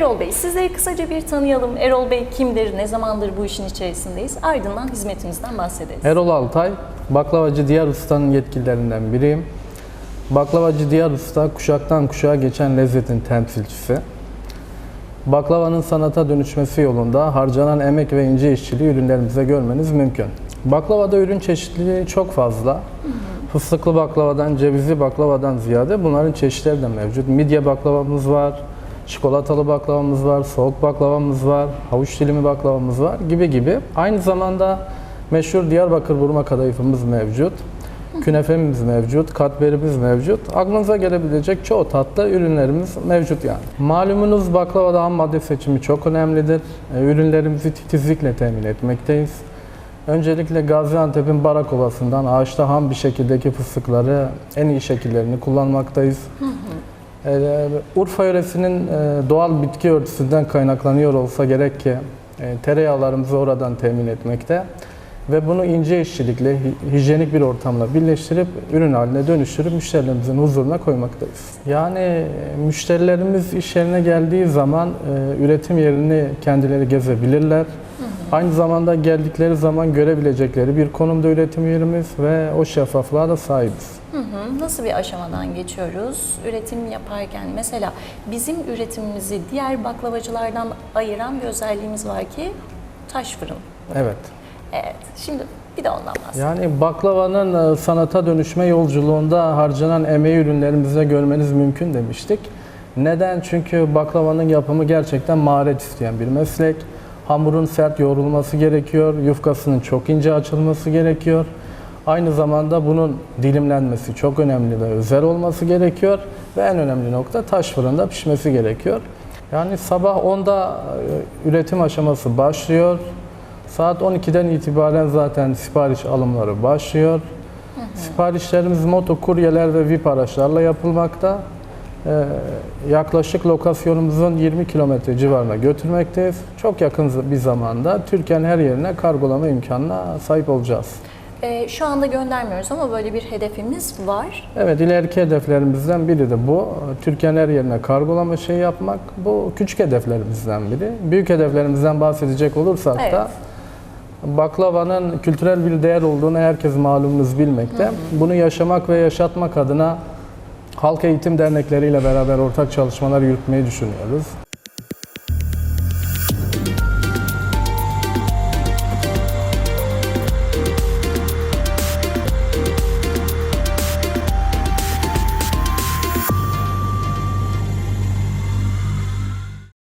Erol Bey, sizleri kısaca bir tanıyalım. Erol Bey kimdir, ne zamandır bu işin içerisindeyiz? Ardından hizmetinizden bahsederiz. Erol Altay, baklavacı Diyar Usta'nın yetkililerinden biriyim. Baklavacı Diyar Usta, kuşaktan kuşağa geçen lezzetin temsilcisi. Baklavanın sanata dönüşmesi yolunda harcanan emek ve ince işçiliği ürünlerimize görmeniz mümkün. Baklavada ürün çeşitliliği çok fazla. Fıstıklı baklavadan, cevizli baklavadan ziyade bunların çeşitleri de mevcut. Midye baklavamız var, çikolatalı baklavamız var, soğuk baklavamız var, havuç dilimi baklavamız var gibi gibi. Aynı zamanda meşhur Diyarbakır burma kadayıfımız mevcut. Künefemiz mevcut, katmerimiz mevcut. Aklınıza gelebilecek çoğu tatlı ürünlerimiz mevcut yani. Malumunuz baklavada ham madde seçimi çok önemlidir. E, Ürünlerimizi titizlikle temin etmekteyiz. Öncelikle Gaziantep'in Barak Ovası'ndan ağaçta ham bir şekildeki fıstıkları en iyi şekillerini kullanmaktayız. Ee, Urfa yöresinin e, doğal bitki örtüsünden kaynaklanıyor olsa gerek ki e, tereyağlarımızı oradan temin etmekte ve bunu ince işçilikle, hi- hijyenik bir ortamla birleştirip ürün haline dönüştürüp müşterilerimizin huzuruna koymaktayız. Yani e, müşterilerimiz iş yerine geldiği zaman üretim yerini kendileri gezebilirler. Aynı zamanda geldikleri zaman görebilecekleri bir konumda üretim yerimiz ve o şeffaflığa da sahibiz. Hı hı. Nasıl bir aşamadan geçiyoruz? Üretim yaparken mesela bizim üretimimizi diğer baklavacılardan ayıran bir özelliğimiz var ki taş fırın. Evet. Evet, şimdi bir de ondan bahsedelim. Yani baklavanın e, sanata dönüşme yolculuğunda harcanan emeği ürünlerimizde görmeniz mümkün demiştik. Neden? Çünkü baklavanın yapımı gerçekten maharet isteyen bir meslek. Hamurun sert yoğrulması gerekiyor, yufkasının çok ince açılması gerekiyor. Aynı zamanda bunun dilimlenmesi çok önemli ve özel olması gerekiyor. Ve en önemli nokta taş fırında pişmesi gerekiyor. Yani sabah 10'da e, üretim aşaması başlıyor. Saat 12'den itibaren zaten sipariş alımları başlıyor. Siparişlerimiz moto kuryeler ve VIP araçlarla yapılmakta. Ee, yaklaşık lokasyonumuzun 20 kilometre civarına götürmekteyiz. Çok yakın bir zamanda Türkiye'nin her yerine kargolama imkanına sahip olacağız. Ee, şu anda göndermiyoruz ama böyle bir hedefimiz var. Evet, ileriki hedeflerimizden biri de bu. Türkiye'nin her yerine kargolama şey yapmak. Bu küçük hedeflerimizden biri. Büyük hedeflerimizden bahsedecek olursak da baklavanın kültürel bir değer olduğunu herkes malumunuz bilmekte. Bunu yaşamak ve yaşatmak adına halk eğitim dernekleriyle beraber ortak çalışmalar yürütmeyi düşünüyoruz.